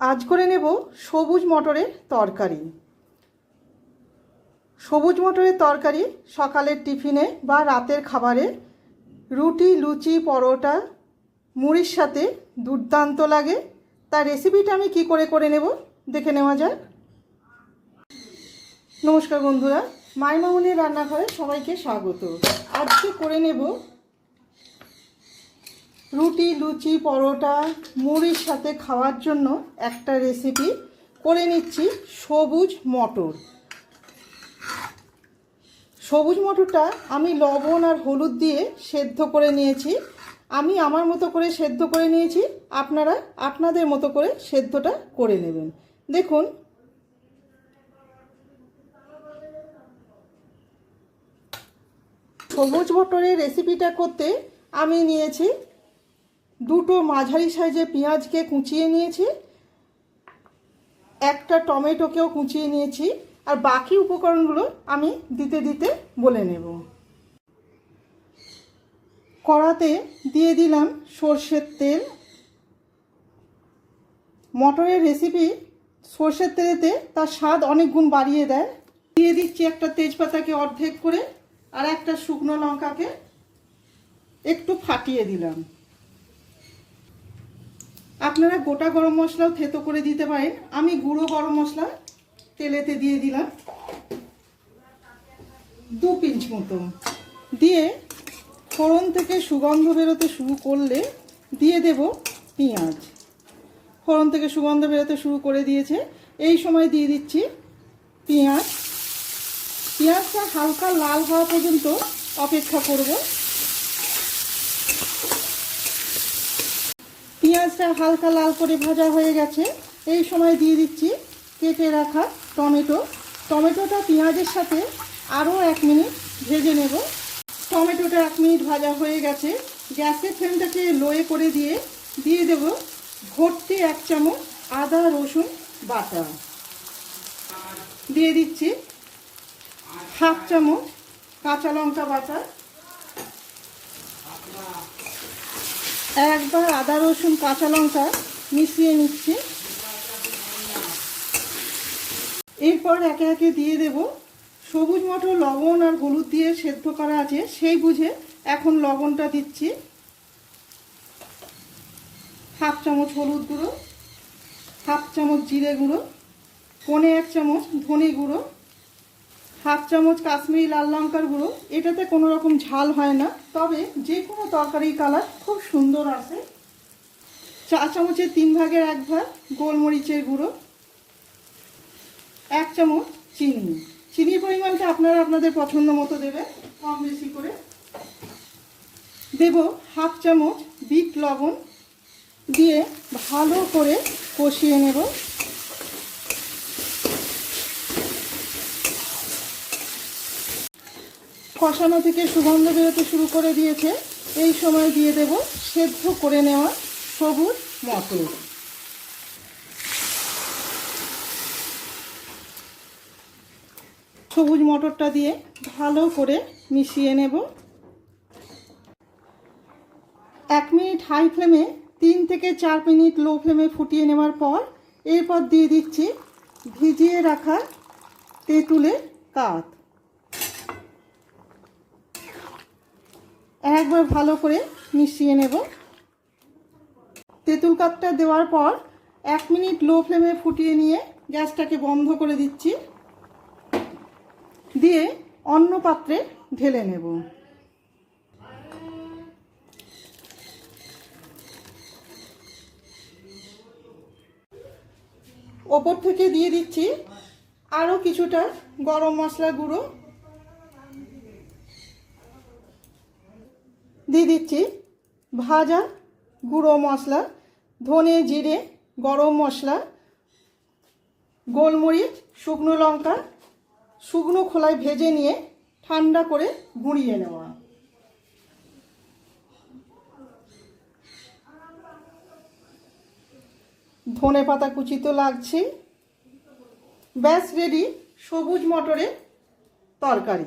আজ করে নেব সবুজ মটরের তরকারি। সবুজ মটরের তরকারি সকালের টিফিনে বা রাতের খাবারে রুটি, লুচি, পরোটা, মুড়ির সাথে দুর্দান্ত লাগে। তার রেসিপিটা আমি কি করে করে নেব দেখে নেওয়া যাক। নমস্কার বন্ধুরা মাইমামুনির রান্নাঘরে সবাইকে স্বাগত। আজকে করে নেব রুটি, লুচি, পরোটা, মুড়ির সাথে খাওয়ার জন্য একটা রেসিপি করে নিচ্ছি সবুজ মটর। সবুজ মটরটা আমি লবণ আর হলুদ দিয়ে সেদ্ধ করে নিয়েছি। আমি আমার মতো করে সেদ্ধ করে নিয়েছি। আপনারা আপনাদের মতো করে সেদ্ধটা করে নেবেন। দেখুন। সবুজ মটরের রেসিপিটা করতে আমি নিয়েছি দুটো মাঝারি সাইজে পেঁয়াজকে কুচিয়ে নিয়েছি। একটা টমেটোকেও কুচিয়ে নিয়েছি। আর বাকি উপকরণগুলো আমি দিতে দিতে বলে নেব। কড়াতে দিয়ে দিলাম সর্ষের তেল। মটরের রেসিপি সর্ষের তেলেতে তার স্বাদ অনেক গুণ বাড়িয়ে দেয়। দিয়ে দিচ্ছি একটা তেজপাতাকে অর্ধেক করে আর একটা শুকনো লঙ্কাকে একটু ফাটিয়ে দিলাম। আপনারা গোটা গরম মশলাও থেতো করে দিতে পারেন। আমি গুঁড়ো গরম মশলা তেলেতে দিয়ে দিলাম। দু পিঞ্চ মতো। দিয়ে ফোড়ন থেকে সুগন্ধ বেরোতে শুরু করলে দিয়ে দেব পেঁয়াজ। ফোড়ন থেকে সুগন্ধ বেরোতে শুরু করে দিয়েছে। এই সময় দিয়ে দিচ্ছি পেঁয়াজ। পেঁয়াজটা হালকা লাল হওয়া পর্যন্ত অপেক্ষা করব। পেঁয়াজটা হালকা লাল করে ভাজা হয়ে গেছে। এই সময় দিয়ে দিচ্ছি কেটে রাখা টমেটো। টমেটোটা পেঁয়াজের সাথে আরও এক মিনিট ভেজে নেব। টমেটোটা এক মিনিট ভাজা হয়ে গেছে। গ্যাসের ফ্লেমটাকে লোয়ে করে দিয়ে দিয়ে দেব ভর্তি এক চামচ আদা, রসুন, বাটা। দিয়ে দিচ্ছি হাফ চামচ কাঁচা লঙ্কা বাটা। একবার আদা, রসুন, কাঁচা লঙ্কা মিশিয়ে নিচ্ছি। এরপর একে একে দিয়ে দেব। সবুজ মটর, লবণ আর হলুদ দিয়ে সেদ্ধ করা আছে। সেই বুঝে এখন লবণটা দিচ্ছি। হাফ চামচ হলুদ গুঁড়ো, হাফ চামচ জিরে গুঁড়ো, পনে এক চামচ ধনে গুঁড়ো হাফ চামচ কাশ্মীরি লাল লঙ্কার গুঁড়ো। এটাতে কোনো রকম ঝাল হয় না, তবে যে কোনো তরকারি কালার খুব সুন্দর আসে। চা চামচের তিন ভাগের এক ভাগ গোলমরিচের গুঁড়ো, এক চামচ চিনি। চিনির পরিমাণটা আপনারা আপনাদের পছন্দ মতো দেবেন, কম বেশি করে। দেব হাফ চামচ বিট লবণ, দিয়ে ভালো করে কষিয়ে নেব। কষানো থেকে সুগন্ধ বেরোতে শুরু করে দিয়েছে। এই সময় দিয়ে দেব সেদ্ধ করে নেওয়া সবুজ মটর। সবুজ মটরটা দিয়ে ভালো করে মিশিয়ে নেব। এক মিনিট হাই ফ্লেমে তিন থেকে চার মিনিট লো ফ্লেমে ফুটিয়ে নেওয়ার পর এরপর দিয়ে দিচ্ছি ভিজিয়ে রাখা তেঁতুলের কাঠ একবার ভালো করে মিশিয়ে নেব। তেঁতুল কাপটা দেওয়ার পর এক মিনিট লো ফ্লেমে ফুটিয়ে নিয়ে গ্যাসটাকে বন্ধ করে দিচ্ছি। দিয়ে অন্য পাত্রে ঢেলে নেব। ওপর থেকে দিয়ে দিচ্ছি আরও কিছুটা গরম মশলা গুঁড়ো। দিয়ে দিচ্ছি ভাজা গুঁড়ো মশলা, ধনে জিরে, গরম মশলা, গোলমরিচ, শুকনো লঙ্কা, শুকনো খোলায় ভেজে নিয়ে ঠান্ডা করে গুঁড়িয়ে নেওয়া। ধনে পাতা কুচি তো লাগছেই। ব্যাস রেডি সবুজ মটরের তরকারি।